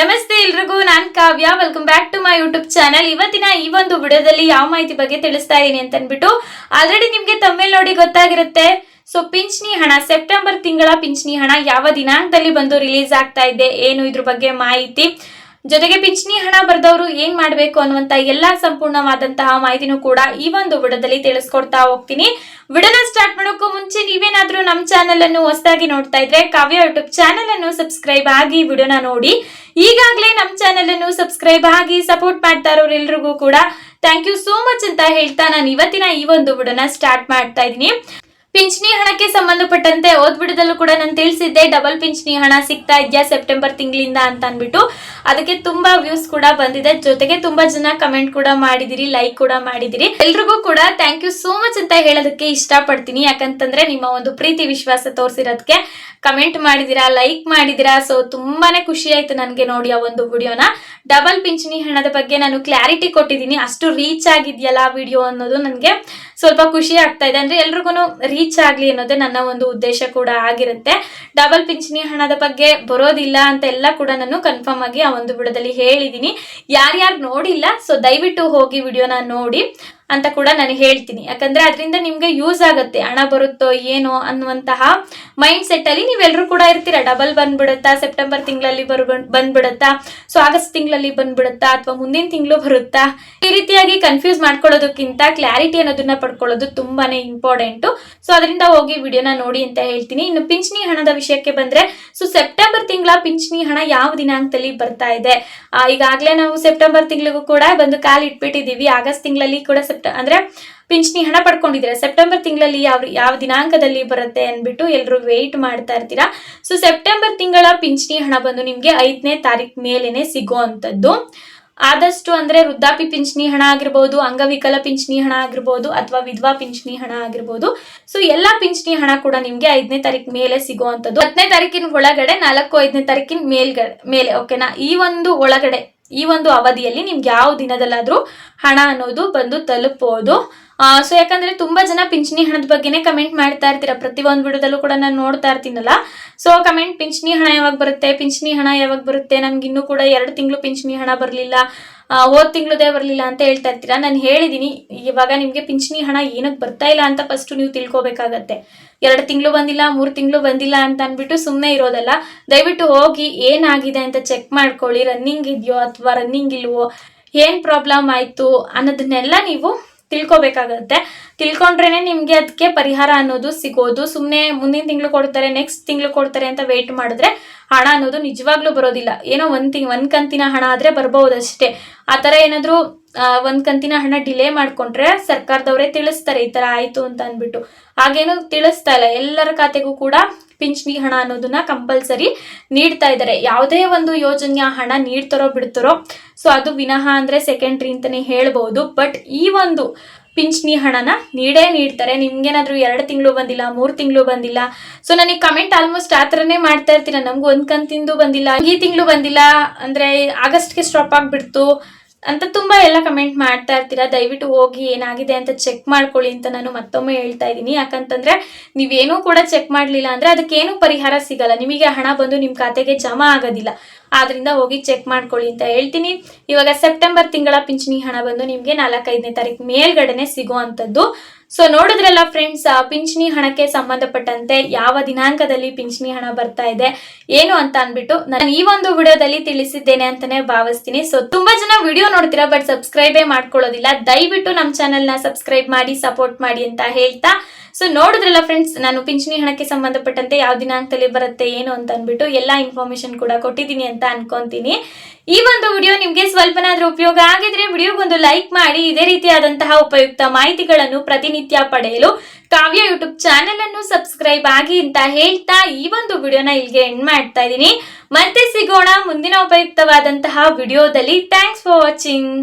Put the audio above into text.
ನಮಸ್ತೆ ಎಲ್ರಿಗೂ, ನಾನ್ Kavya. Welcome back to my YouTube channel ಇವತ್ತಿನ ಈ ಒಂದು ವಿಡಿಯೋದಲ್ಲಿ ಯಾವ ಮಾಹಿತಿ ಬಗ್ಗೆ ತಿಳಿಸ್ತಾ ಇದೀನಿ ಅಂತ ಅನ್ಬಿಟ್ಟು ಆಲ್ರೆಡಿ ನಿಮ್ಗೆ ತಮಿಳ್ ನೋಡಿ ಗೊತ್ತಾಗಿರುತ್ತೆ. ಸೊ ಪಿಂಚಣಿ ಹಣ ಸೆಪ್ಟೆಂಬರ್ ತಿಂಗಳ ಪಿಂಚಣಿ ಹಣ ಯಾವ ದಿನಾಂಕದಲ್ಲಿ ಬಂದು ರಿಲೀಸ್ ಆಗ್ತಾ ಇದೆ, ಏನು ಇದ್ರ ಬಗ್ಗೆ ಮಾಹಿತಿ. ಜೊತೆಗೆ ಪಿಂಚಣಿ ಹಣ ಬರೆದವರು ಏನ್ ಮಾಡಬೇಕು ಅನ್ನುವಂತ ಎಲ್ಲಾ ಸಂಪೂರ್ಣವಾದಂತಹ ಮಾಹಿತಿನೂ ಕೂಡ ಈ ಒಂದು ವಿಡದಲ್ಲಿ ತಿಳಿಸ್ಕೊಡ್ತಾ ಹೋಗ್ತೀನಿ. ವಿಡನ ಸ್ಟಾರ್ಟ್ ಮಾಡೋಕ್ಕೂ ಮುಂಚೆ ನೀವೇನಾದ್ರೂ ನಮ್ಮ ಚಾನೆಲ್ ಅನ್ನು ಹೊಸದಾಗಿ ನೋಡ್ತಾ ಇದ್ರೆ ಕಾವ್ಯ ಯೂಟ್ಯೂಬ್ ಚಾನೆಲ್ ಅನ್ನು ಸಬ್ಸ್ಕ್ರೈಬ್ ಆಗಿ ವಿಡಿಯೋನ ನೋಡಿ. ಈಗಾಗಲೇ ನಮ್ಮ ಚಾನೆಲ್ ಅನ್ನು ಸಬ್ಸ್ಕ್ರೈಬ್ ಆಗಿ ಸಪೋರ್ಟ್ ಮಾಡ್ತಾ ಇರೋರೆಲ್ರಿಗೂ ಕೂಡ ಥ್ಯಾಂಕ್ ಯು ಸೋ ಮಚ್ ಅಂತ ಹೇಳ್ತಾ ನಾನು ಇವತ್ತಿನ ಈ ಒಂದು ವಿಡಿಯೋನ ಸ್ಟಾರ್ಟ್ ಮಾಡ್ತಾ ಇದ್ದೀನಿ. ಪಿಂಚಣಿ ಹಣಕ್ಕೆ ಸಂಬಂಧಪಟ್ಟಂತೆ ಓದ್ಬಿಡದಲ್ಲೂ ಕೂಡ ನಾನು ತಿಳಿಸಿದ್ದೆ ಡಬಲ್ ಪಿಂಚಣಿ ಹಣ ಸಿಗ್ತಾ ಇದೆಯಾ ಸೆಪ್ಟೆಂಬರ್ ತಿಂಗಳಿಂದ ಅಂತ ಅಂದ್ಬಿಟ್ಟು. ಅದಕ್ಕೆ ತುಂಬಾ ವ್ಯೂಸ್ ಕೂಡ ಬಂದಿದೆ. ಜೊತೆಗೆ ತುಂಬಾ ಜನ ಕಮೆಂಟ್ ಕೂಡ ಮಾಡಿದಿರಿ ಲೈಕ್ ಕೂಡ ಮಾಡಿದಿರಿ. ಎಲ್ರಿಗೂ ಕೂಡ ಥ್ಯಾಂಕ್ ಯು ಸೋ ಮಚ್ ಅಂತ ಹೇಳೋದಕ್ಕೆ ಇಷ್ಟಪಡ್ತೀನಿ. ಯಾಕಂತಂದ್ರೆ ನಿಮ್ಮ ಒಂದು ಪ್ರೀತಿ ವಿಶ್ವಾಸ ತೋರಿಸಿರೋದಕ್ಕೆ ಕಮೆಂಟ್ ಮಾಡಿದಿರಾ ಲೈಕ್ ಮಾಡಿದಿರಾ ಸೊ ತುಂಬಾನೇ ಖುಷಿ ಆಯ್ತು ನನಗೆ ನೋಡಿ ಆ ಒಂದು ವಿಡಿಯೋನ. ಡಬಲ್ ಪಿಂಚಣಿ ಹಣದ ಬಗ್ಗೆ ನಾನು ಕ್ಲಾರಿಟಿ ಕೊಟ್ಟಿದ್ದೀನಿ. ಅಷ್ಟು ರೀಚ್ ಆಗಿದೆಯಲ್ಲ ವಿಡಿಯೋ ಅನ್ನೋದು ನನಗೆ ಸ್ವಲ್ಪ ಖುಷಿ ಆಗ್ತಾ ಇದೆ. ಅಂದ್ರೆ ಎಲ್ರಿಗೂ ಆಗ್ಲಿ ಅನ್ನೋದೇ ನನ್ನ ಒಂದು ಉದ್ದೇಶ ಕೂಡ ಆಗಿರುತ್ತೆ. ಡಬಲ್ ಪಿಂಚಣಿ ಹಣದ ಬಗ್ಗೆ ಬರೋದಿಲ್ಲ ಅಂತ ಎಲ್ಲ ಕೂಡ ನಾನು ಕನ್ಫರ್ಮ್ ಆಗಿ ಆ ಒಂದು ಬಿಡದಲ್ಲಿ ಹೇಳಿದೀನಿ. ಯಾರ್ಯಾರು ನೋಡಿಲ್ಲ ಸೊ ದಯವಿಟ್ಟು ಹೋಗಿ ವಿಡಿಯೋನ ನೋಡಿ. ಅಂತ ಕೂಡ ನಾನು ಹೇಳ್ತೀನಿ. ಯಾಕಂದ್ರೆ ಅದರಿಂದ ನಿಮ್ಗೆ ಯೂಸ್ ಆಗುತ್ತೆ. ಹಣ ಬರುತ್ತೋ ಏನೋ ಅನ್ನುವಂತಹ ಮೈಂಡ್ ಸೆಟ್ ಅಲ್ಲಿ ನೀವೆಲ್ಲರೂ ಕೂಡ ಇರ್ತೀರಾ. ಡಬಲ್ ಬಂದ್ಬಿಡುತ್ತಾ ಸೆಪ್ಟೆಂಬರ್ ತಿಂಗಳಲ್ಲಿ ಬರ್ ಬಂದ್ಬಿಡುತ್ತಾ ಸೊ ಆಗಸ್ಟ್ ತಿಂಗಳಲ್ಲಿ ಬಂದ್ಬಿಡುತ್ತಾ, ಅಥವಾ ಮುಂದಿನ ತಿಂಗಳು ಬರುತ್ತಾ? ಈ ರೀತಿಯಾಗಿ ಕನ್ಫ್ಯೂಸ್ ಮಾಡ್ಕೊಳ್ಳೋದಕ್ಕಿಂತ ಕ್ಲಾರಿಟಿ ಅನ್ನೋದನ್ನ ಪಡ್ಕೊಳ್ಳೋದು ತುಂಬಾನೇ ಇಂಪಾರ್ಟೆಂಟು ಸೊ ಅದರಿಂದ ಹೋಗಿ ವಿಡಿಯೋನ ನೋಡಿ ಅಂತ ಹೇಳ್ತೀನಿ. ಇನ್ನು ಪಿಂಚಣಿ ಹಣದ ವಿಷಯಕ್ಕೆ ಬಂದ್ರೆ ಸೊ ಸೆಪ್ಟೆಂಬರ್ ತಿಂಗಳ ಪಿಂಚಣಿ ಹಣ ಯಾವ ದಿನಾಂಕದಲ್ಲಿ ಬರ್ತಾ ಇದೆ? ಈಗಾಗಲೇ ನಾವು ಸೆಪ್ಟೆಂಬರ್ ತಿಂಗಳಿಗೂ ಕೂಡ ಬಂದು ಕಾಲ್ ಇಟ್ಬಿಟ್ಟಿದೀವಿ ಆಗಸ್ಟ್ ತಿಂಗಳಲ್ಲಿ ಕೂಡ ಸೆಪ್ಟ ಅಂದ್ರೆ ಪಿಂಚಣಿ ಹಣ ಪಡ್ಕೊಂಡಿದ್ದೀರಾ? ಸೆಪ್ಟೆಂಬರ್ ತಿಂಗಳಲ್ಲಿ ಯಾವ ಯಾವ ದಿನಾಂಕದಲ್ಲಿ ಬರುತ್ತೆ ಅಂದ್ಬಿಟ್ಟು ಎಲ್ಲರೂ ವೆಯ್ಟ್ ಮಾಡ್ತಾ ಇರ್ತೀರಾ? ಸೊ ಸೆಪ್ಟೆಂಬರ್ ತಿಂಗಳ ಪಿಂಚಣಿ ಹಣ ಬಂದು ನಿಮ್ಗೆ ಐದನೇ ತಾರೀಕು ಮೇಲೇನೆ ಸಿಗುವಂತದ್ದು ಆದಷ್ಟು ಅಂದ್ರೆ ವೃದ್ಧಾಪಿ ಪಿಂಚಣಿ ಹಣ ಆಗಿರ್ಬೋದು, ಅಂಗವಿಕಲ ಪಿಂಚಣಿ ಹಣ ಆಗಿರ್ಬೋದು, ಅಥವಾ ವಿಧವಾ ಪಿಂಚಣಿ ಹಣ ಆಗಿರ್ಬೋದು. ಸೊ ಎಲ್ಲಾ ಪಿಂಚಣಿ ಹಣ ಕೂಡ ನಿಮ್ಗೆ ಐದನೇ ತಾರೀಕು ಮೇಲೆ ಸಿಗುವಂತದ್ದು ಹತ್ತನೇ ತಾರೀಕಿನ ಒಳಗಡೆ ನಾಲ್ಕು ಐದನೇ ತಾರೀಕಿನ ಮೇಲ್ಗಡೆ ಮೇಲೆ ಓಕೆನಾ ಈ ಒಂದು ಒಳಗಡೆ ಈ ಒಂದು ಅವಧಿಯಲ್ಲಿ ನಿಮ್ಗೆ ಯಾವ ದಿನದಲ್ಲಾದ್ರೂ ಹಣ ಅನ್ನೋದು ಬಂದು ತಲುಪಬಹುದು ಸೊ ಯಾಕಂದ್ರೆ ತುಂಬಾ ಜನ ಪಿಂಚಣಿ ಹಣದ ಬಗ್ಗೆನೇ ಕಮೆಂಟ್ ಮಾಡ್ತಾ ಇರ್ತೀರಾ. ಪ್ರತಿ ಒಂದು ವಿಡಿಯೋದಲ್ಲೂ ಕೂಡ ನಾನು ನೋಡ್ತಾ ಇರ್ತೀನಲ್ಲ. ಸೊ ಕಮೆಂಟ್ ಪಿಂಚಣಿ ಹಣ ಯಾವಾಗ ಬರುತ್ತೆ? ಪಿಂಚಣಿ ಹಣ ಯಾವಾಗ ಬರುತ್ತೆ? ನಮ್ಗೆ ಇನ್ನೂ ಕೂಡ ಎರಡು ತಿಂಗಳು ಪಿಂಚಣಿ ಹಣ ಬರಲಿಲ್ಲ. ಹೋದ್ ತಿಂಗಳದೇ ಬರಲಿಲ್ಲ ಅಂತ ಹೇಳ್ತಾ ಇರ್ತೀರಾ? ನಾನು ಹೇಳಿದ್ದೀನಿ ಇವಾಗ ನಿಮಗೆ ಪಿಂಚಣಿ ಹಣ ಏನಕ್ಕೆ ಬರ್ತಾ ಇಲ್ಲ ಅಂತ ಫಸ್ಟ್ ನೀವು ತಿಳ್ಕೊಬೇಕಾಗತ್ತೆ. ಎರಡು ತಿಂಗಳು ಬಂದಿಲ್ಲ, ಮೂರು ತಿಂಗಳು ಬಂದಿಲ್ಲ ಅಂತ ಅಂದ್ಬಿಟ್ಟು ಸುಮ್ಮನೆ ಇರೋದಲ್ಲ. ದಯವಿಟ್ಟು ಹೋಗಿ ಏನಾಗಿದೆ ಅಂತ ಚೆಕ್ ಮಾಡ್ಕೊಳ್ಳಿ ರನ್ನಿಂಗ್ ಇದೆಯೋ ಅಥವಾ ರನ್ನಿಂಗ್ ಇಲ್ವೋ, ಏನು ಪ್ರಾಬ್ಲಮ್ ಆಯಿತು ಅನ್ನೋದನ್ನೆಲ್ಲ ನೀವು ತಿಳ್ಕೊಬೇಕಾಗತ್ತೆ. ತಿಳ್ಕೊಂಡ್ರೇನೆ ನಿಮಗೆ ಅದಕ್ಕೆ ಪರಿಹಾರ ಅನ್ನೋದು ಸಿಗೋದು. ಸುಮ್ಮನೆ ಮುಂದಿನ ತಿಂಗಳು ಕೊಡ್ತಾರೆ ನೆಕ್ಸ್ಟ್ ತಿಂಗಳು ಕೊಡ್ತಾರೆ ಅಂತ ವೆಯ್ಟ್ ಮಾಡಿದ್ರೆ ಹಣ ಅನ್ನೋದು ನಿಜವಾಗ್ಲೂ ಬರೋದಿಲ್ಲ. ಏನೋ ಒಂದು ತಿಂಗ್ ಒಂದ್ ಕಂತಿನ ಹಣ ಆದ್ರೆ ಬರ್ಬೋದು ಅಷ್ಟೇ ಆ ಥರ ಏನಾದರೂ ಒಂದು ಕಂತಿನ ಹಣ ಡಿಲೇ ಮಾಡ್ಕೊಂಡ್ರೆ ಸರ್ಕಾರದವರೇ ತಿಳಿಸ್ತಾರೆ, ಈ ಥರ ಆಯ್ತು ಅಂತ ಅಂದ್ಬಿಟ್ಟು. ಹಾಗೇನು ತಿಳಿಸ್ತಾ ಇಲ್ಲ. ಎಲ್ಲರ ಖಾತೆಗೂ ಕೂಡ ಪಿಂಚಣಿ ಹಣ ಅನ್ನೋದನ್ನ ಕಂಪಲ್ಸರಿ ನೀಡ್ತಾ ಇದ್ದಾರೆ ಯಾವುದೇ ಒಂದು ಯೋಜನೆಯ ಹಣ ನೀಡ್ತಾರೋ ಬಿಡ್ತಾರೋ, ಸೊ ಅದು ವಿನಃ ಅಂದ್ರೆ ಸೆಕೆಂಡ್ರಿ ಅಂತಾನೆ ಹೇಳ್ಬೋದು. ಬಟ್ ಈ ಒಂದು ಪಿಂಚಣಿ ಹಣನ ನೀಡೇ ನೀಡ್ತಾರೆ. ನಿಮ್ಗೇನಾದ್ರೂ ಎರಡು ತಿಂಗಳು ಬಂದಿಲ್ಲ, ಮೂರು ತಿಂಗಳು ಬಂದಿಲ್ಲ ಸೊ ನನಗೆ ಕಮೆಂಟ್ ಆಲ್ಮೋಸ್ಟ್ ಆ ಥರನೇ ಮಾಡ್ತಾ ಇರ್ತೀರ. ನಮ್ಗೆ ಒಂದು ಕಂತಿಂದು ಬಂದಿಲ್ಲ, ಈ ತಿಂಗಳು ಬಂದಿಲ್ಲ, ಅಂದರೆ ಆಗಸ್ಟ್ಗೆ ಸ್ಟಾಪ್ ಆಗಿಬಿಡ್ತು ಅಂತ ತುಂಬ ಎಲ್ಲ ಕಮೆಂಟ್ ಮಾಡ್ತಾ ಇರ್ತೀರಾ? ದಯವಿಟ್ಟು ಹೋಗಿ ಏನಾಗಿದೆ ಅಂತ ಚೆಕ್ ಮಾಡ್ಕೊಳ್ಳಿ ಅಂತ ನಾನು ಮತ್ತೊಮ್ಮೆ ಹೇಳ್ತಾ ಇದ್ದೀನಿ. ಯಾಕಂತಂದ್ರೆ ನೀವೇನೂ ಕೂಡ ಚೆಕ್ ಮಾಡಲಿಲ್ಲ ಅಂದ್ರೆ ಅದಕ್ಕೇನು ಪರಿಹಾರ ಸಿಗಲ್ಲ. ನಿಮಗೆ ಹಣ ಬಂದು ನಿಮ್ಮ ಖಾತೆಗೆ ಜಮಾ ಆಗೋದಿಲ್ಲ. ಆದ್ರಿಂದ ಹೋಗಿ ಚೆಕ್ ಮಾಡ್ಕೊಳ್ಳಿ ಅಂತ ಹೇಳ್ತೀನಿ. ಇವಾಗ ಸೆಪ್ಟೆಂಬರ್ ತಿಂಗಳ ಪಿಂಚಣಿ ಹಣ ಬಂದು ನಿಮಗೆ ನಾಲ್ಕೈದನೇ ತಾರೀಕು ಮೇಲ್ಗಡೆನೆ ಸಿಗುವಂಥದ್ದು. ಸೊ ನೋಡಿದ್ರಲ್ಲ ಫ್ರೆಂಡ್ಸ್ ಪಿಂಚಣಿ ಹಣಕ್ಕೆ ಸಂಬಂಧಪಟ್ಟಂತೆ ಯಾವ ದಿನಾಂಕದಲ್ಲಿ ಪಿಂಚಣಿ ಹಣ ಬರ್ತಾ ಇದೆ, ಏನು ಅಂತ ಅನ್ಬಿಟ್ಟು ನಾನು ಈ ಒಂದು ವಿಡಿಯೋದಲ್ಲಿ ತಿಳಿಸಿದ್ದೇನೆ ಅಂತಾನೆ ಭಾವಿಸ್ತೀನಿ. ಸೊ ತುಂಬಾ ಜನ ವಿಡಿಯೋ ನೋಡ್ತೀರಾ ಬಟ್ ಸಬ್ಸ್ಕ್ರೈಬೇ ಮಾಡ್ಕೊಳ್ಳೋದಿಲ್ಲ. ದಯವಿಟ್ಟು ನಮ್ಮ ಚಾನೆಲ್ನ ಸಬ್ಸ್ಕ್ರೈಬ್ ಮಾಡಿ ಸಪೋರ್ಟ್ ಮಾಡಿ ಅಂತ ಹೇಳ್ತಾ ಸೊ ನೋಡಿದ್ರಲ್ಲ ಫ್ರೆಂಡ್ಸ್ ನಾನು ಪಿಂಚಣಿ ಹಣಕ್ಕೆ ಸಂಬಂಧಪಟ್ಟಂತೆ ಯಾವ ದಿನಾಂಕದಲ್ಲಿ ಬರುತ್ತೆ, ಏನು ಅಂತ ಅಂದ್ಬಿಟ್ಟು ಎಲ್ಲ ಇನ್ಫಾರ್ಮೇಶನ್ ಕೂಡ ಕೊಟ್ಟಿದ್ದೀನಿ ಅಂತ ಅನ್ಕೊಂತೀನಿ. ಈ ಒಂದು ವಿಡಿಯೋ ನಿಮಗೆ ಸ್ವಲ್ಪನಾದ್ರೂ ಉಪಯೋಗ ಆಗಿದ್ರೆ ವಿಡಿಯೋಗೊಂದು ಲೈಕ್ ಮಾಡಿ, ಇದೇ ರೀತಿಯಾದಂತಹ ಉಪಯುಕ್ತ ಮಾಹಿತಿಗಳನ್ನು ಪ್ರತಿನಿತ್ಯ ಪಡೆಯಲು ಕಾವ್ಯ ಯೂಟ್ಯೂಬ್ ಚಾನೆಲ್ ಅನ್ನು ಸಬ್ಸ್ಕ್ರೈಬ್ ಆಗಿ ಅಂತ ಹೇಳ್ತಾ ಈ ಒಂದು ವಿಡಿಯೋನ ಇಲ್ಲಿಗೆ ಎಂಡ್ ಮಾಡ್ತಾ ಇದ್ದೀನಿ. ಮತ್ತೆ ಸಿಗೋಣ ಮುಂದಿನ ಉಪಯುಕ್ತವಾದಂತಹ ವಿಡಿಯೋದಲ್ಲಿ ಥ್ಯಾಂಕ್ಸ್ ಫಾರ್ ವಾಚಿಂಗ್